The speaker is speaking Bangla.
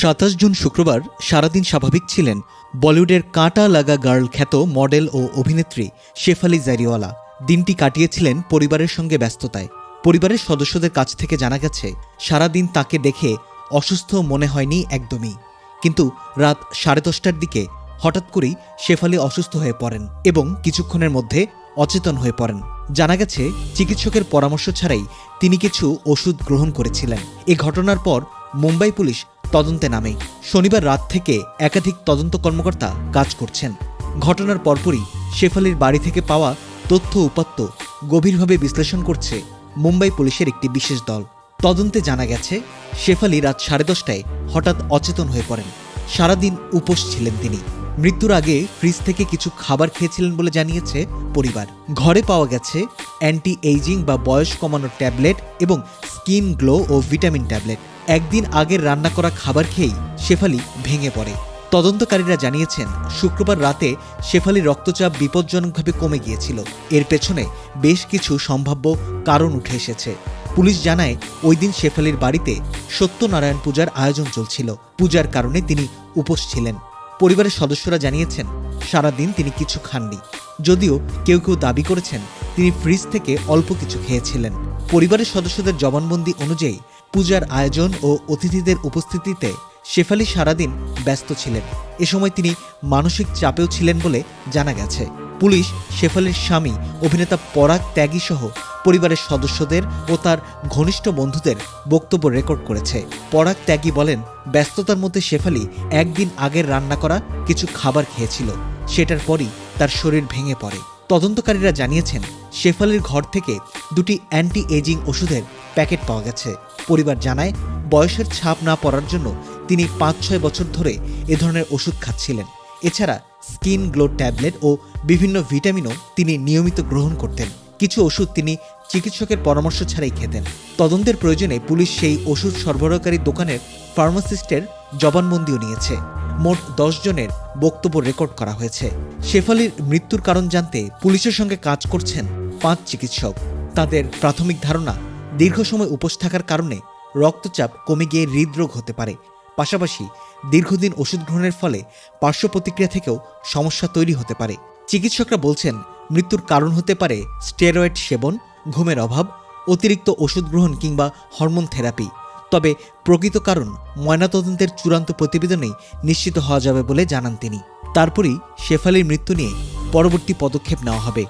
সাতাশ জুন শুক্রবার সারাদিন স্বাভাবিক ছিলেন বলিউডের কাঁটা লাগা গার্ল খ্যাত মডেল ও অভিনেত্রী শেফালি জারিওয়ালা। দিনটি কাটিয়েছিলেন পরিবারের সঙ্গে ব্যস্ততায়। পরিবারের সদস্যদের কাছ থেকে জানা গেছে, সারাদিন তাকে দেখে অসুস্থ মনে হয়নি একদমই। কিন্তু রাত সাড়ে দশটার দিকে হঠাৎ করেই শেফালি অসুস্থ হয়ে পড়েন এবং কিছুক্ষণের মধ্যে অচেতন হয়ে পড়েন। জানা গেছে, চিকিৎসকের পরামর্শ ছাড়াই তিনি কিছু ওষুধ গ্রহণ করেছিলেন। এ ঘটনার পর মুম্বাই পুলিশ তদন্তে নামে। শনিবার রাত থেকে একাধিক তদন্ত কর্মকর্তা কাজ করছেন। ঘটনার পরপরই শেফালির বাড়ি থেকে পাওয়া তথ্য উপাত্ত গভীরভাবে বিশ্লেষণ করছে মুম্বাই পুলিশের একটি বিশেষ দল। তদন্তে জানা গেছে, শেফালি রাত সাড়ে দশটায় হঠাৎ অচেতন হয়ে পড়েন। সারাদিন উপোস ছিলেন তিনি। মৃত্যুর আগে ফ্রিজ থেকে কিছু খাবার খেয়েছিলেন বলে জানিয়েছে পরিবার। ঘরে পাওয়া গেছে অ্যান্টি এইজিং বা বয়স কমানোর ট্যাবলেট এবং স্কিন গ্লো ও ভিটামিন ট্যাবলেট। একদিন আগের রান্না করা খাবার খেয়েই শেফালি ভেঙে পড়ে। তদন্তকারীরা জানিয়েছেন, শুক্রবার রাতে শেফালির রক্তচাপ বিপজ্জনকভাবে কমে গিয়েছিল। এর পেছনে বেশ কিছু সম্ভাব্য কারণ উঠে এসেছে। পুলিশ জানায়, ওই দিন শেফালির বাড়িতে সত্যনারায়ণ পূজার আয়োজন চলছিল। পূজার কারণে তিনি উপোস ছিলেন। পরিবারের সদস্যরা জানিয়েছেন, সারাদিন তিনি কিছু খাননি। যদিও কেউ কেউ দাবি করেছেন, তিনি ফ্রিজ থেকে অল্প কিছু খেয়েছিলেন। পরিবারের সদস্যদের জবানবন্দি অনুযায়ী পূজার আয়োজন ও অতিথিদের উপস্থিতিতে শেফালি সারাদিন ব্যস্ত ছিলেন। এ সময় তিনি মানসিক চাপেও ছিলেন বলে জানা গেছে। পুলিশ, শেফালির স্বামী, অভিনেতা পরাগ ত্যাগী সহ পরিবারের সদস্যদের ও তার ঘনিষ্ঠ বন্ধুদের বক্তব্য রেকর্ড করেছে। পরাগ ত্যাগী বলেন, ব্যস্ততার মধ্যে শেফালি একদিন আগের রান্না করা কিছু খাবার খেয়েছিল। সেটার পরই তার শরীর ভেঙে পড়ে। তদন্তকারীরা জানিয়েছেন, শেফালির ঘর থেকে দুটি অ্যান্টি এজিং ওষুধের প্যাকেট পাওয়া গেছে। পরিবার জানায়, বয়সের ছাপ না পড়ার জন্য তিনি পাঁচ ছয় বছর ধরে এ ধরনের ওষুধ খাচ্ছিলেন। এছাড়া স্কিন গ্লো ট্যাবলেট ও বিভিন্ন ভিটামিনও তিনি নিয়মিত গ্রহণ করতেন। কিছু ওষুধ তিনি চিকিৎসকের পরামর্শ ছাড়াই খেতেন। তদন্তের প্রয়োজনে পুলিশ সেই ওষুধ সরবরাহকারী দোকানের ফার্মাসিস্টের জবানবন্দিও নিয়েছে। মোট দশ জনের বক্তব্য রেকর্ড করা হয়েছে। শেফালির মৃত্যুর কারণ জানতে পুলিশের সঙ্গে কাজ করছেন পাঁচ চিকিৎসক। তাদের প্রাথমিক ধারণা দীর্ঘ সময় উপোস থাকার কারণে রক্তচাপ কমে গিয়ে হৃদরোগ হতে পারে। পাশাপাশি দীর্ঘদিন ওষুধ গ্রহণের ফলে পার্শ্ব প্রতিক্রিয়া থেকেও সমস্যা তৈরি হতে পারে। চিকিৎসকরা বলছেন, মৃত্যুর কারণ হতে পারে স্টেরয়েড সেবন, ঘুমের অভাব, অতিরিক্ত ওষুধ গ্রহণ কিংবা হরমোন থেরাপি। তবে প্রকৃত কারণ ময়নাতদন্তের চূড়ান্ত প্রতিবেদনেই নিশ্চিত হওয়া যাবে বলে জানান তিনি। তারপরই শেফালির মৃত্যু নিয়ে পরবর্তী পদক্ষেপ নেওয়া হবে।